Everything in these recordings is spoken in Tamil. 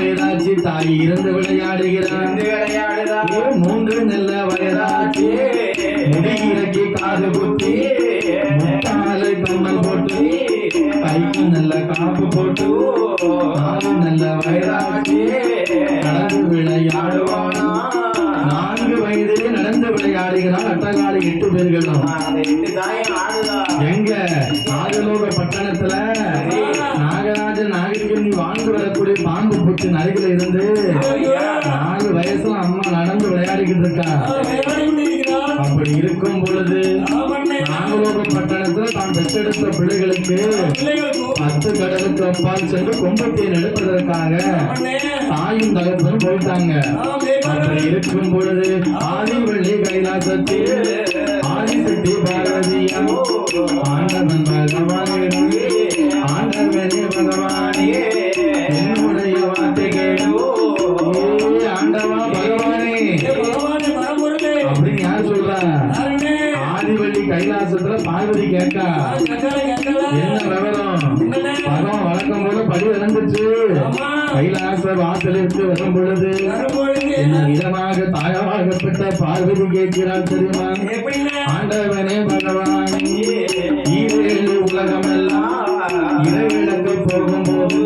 ரெண்டு வயதாச்சு தாய் இருந்து விளையாடுகிறான் மூன்று நல்ல வயதாச்சு முடி இறக்கி காது குத்தி முட்டாலை கம்மல் போட்டு கைக்கு நல்ல காப்பு போட்டு நாலு நல்ல வயதாச்சு நடந்து விளையாடுவானா? அட்டகாலி எட்டு பேர்களும் எங்க? நாகலோக பட்டணத்துல நாகராஜன் நாகரிகண்ணி வாழ்ந்து வரக்கூடிய பாம்பு புற்று அருகில இருந்து நாலு வயசுல அம்மா நடந்து விளையாடிக்கிட்டு இருக்கா. அப்படி இருக்கும் தான் பெற்றெடுத்த பிள்ளைகளுக்கு பத்து கடலுக்கு அப்பால் சென்று கொம்பத்தை எடுப்பதற்காக தாயும் தகப்பனும் போயிட்டாங்க. இருக்கும் பொழுது ஆதிவள்ளி கைலாசத்தில் ஆதிசக்தி பார்வதியா ஆண்டவன் கைலாசத்துல பார்வதி கேட்டா என்ன விவரம் பகம் வழக்கம் போல படி இழந்துச்சு கைலாச வாசலிற்கு வரும் பொழுது என்ன விதமாக தாயமாகப்பட்ட பார்வதி கேட்கிறார் தெரியுமா? ஆண்டவனே பகவானே ஈரேழு உலகமெல்லாம் இறைவிளக்கு போகும்போது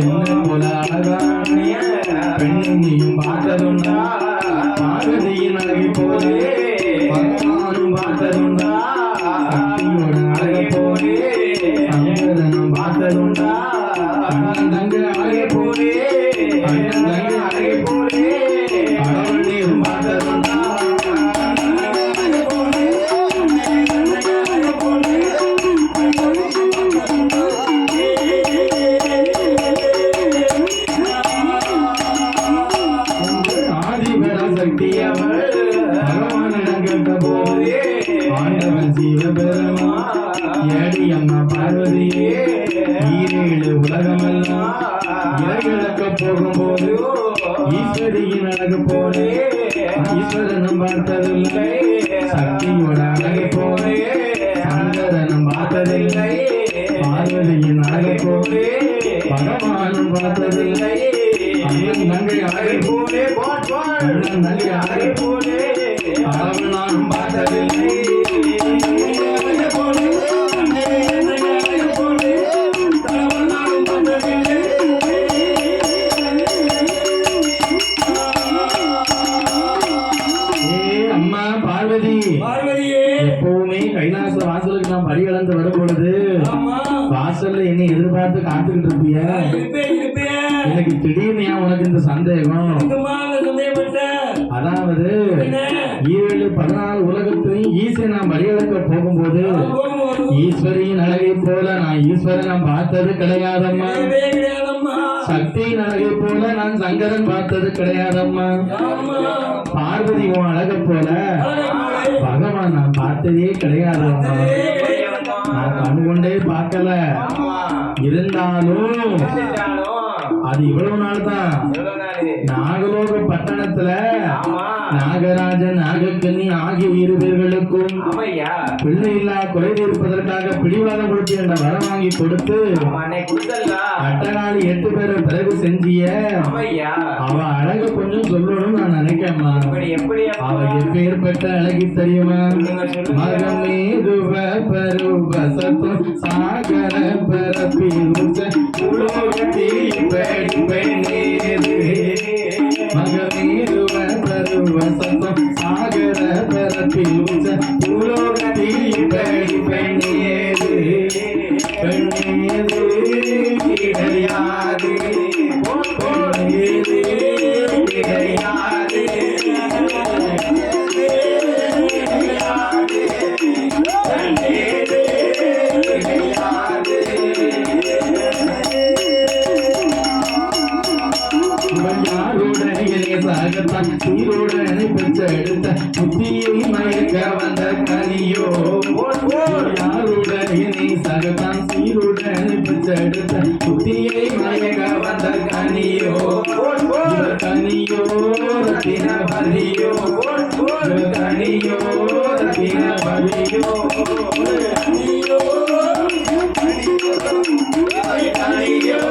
என்ன போல அழகான பெண்ணையும் பார்த்ததுண்டா? பார்வதி பார்த்ததுண்டா அண்ணன் தங்க அழகை போலே அண்ணன் அழகை போலே கடவுளையும் பார்த்ததுண்டா ஆண்டவன் சிவபெருமா ஏடி அம்மா பார்வதியே ஈரேழு உலகமெல்லாம் இறைவிளக்க போகும்போது ஈஸ்வரியின் அழகு போலே ஈஸ்வரனும் பார்த்ததில்லை. சக்தியோட அழகை போலே சந்தரனும் பார்த்ததில்லை. பார்வதியின் அழகு போலே பகவானும் பார்த்ததில்லை. அண்ணன் அழகை போலே அண்ணன் அழகை போலே அளவு நானும் பார்த்ததில்லை. வாசல்ல என்னை எதிர்பார்த்து காத்துக்கிட்டு இருப்பிய. எனக்கு திடீர்னு ஏன் உனக்கு இந்த சந்தேகம்? அதாவது ஏழு பதினாலு உலகத்தையும் ஈசை நான் வழியிழக்க போகும்போது ஈஸ்வரியின் அழகை போல நான் ஈஸ்வரன் நான் பார்த்தது கிடையாதம்மா. சக்தியின் அழகை போல நான் சங்கரன் பார்த்தது கிடையாதம்மா. பார்வதி உன் அழகை போல பகவான் நான் பார்த்ததே கிடையாதம்மா. இருந்தாலும் அது இவ்வளவு நாள். தான் நாகலோக பட்டணத்துல நாகராஜன் நாகக்கன்னி ஆகிய இரு பேர்களுக்கும் பிள்ளை இல்லா குறை தீர்ப்பதற்காக பிடிவாதம் கொடுத்து என்ற வரம் வாங்கி கொடுத்து அட்டநாளி எட்டு பேரை பிறகு செஞ்சிய அவ அழக கொஞ்சம் சொல்லணும் நான் நினைக்கிறேம்மா அவ எப்பேற்பட்ட அழகி தெரியுமா? மகமேதுவ பருவ சத்தம் சாகர பரப்பிருச்ச உலோகத்தில் பெண் மகமேதுவ பெண் பெண்ணேது சகத்தான் சீரோடனை பெற்ற எடுத்த புத்தியை மயக்க வந்த கனியோ யாருடைய நீ சகத்தான் சீருடனை பெற்ற எடுத்த புத்தியை மயக்க வந்த கனியோ கனியோ ரத்தின இவர் கனியோ ரத்தின பலியோ கனியோ கனியோ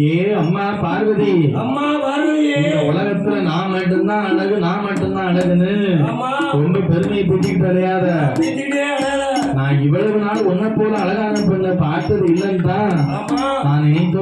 ஏ அம்மா பார்வதி. அம்மா பார்வதியே. இந்த உலகத்துல நான் மட்டும்தான் அழகு நான் மட்டும்தான் அழகுன்னு ரொம்ப பெருமை பிடிச்சிக்கிட்டு அலையாத. திட்டிட்டே அழகா நான் இவ்வளவு நாள் உன்னை போல அழகான பெண்ணை பார்த்தது இல்லைன்னு தான் நான் நினைத்த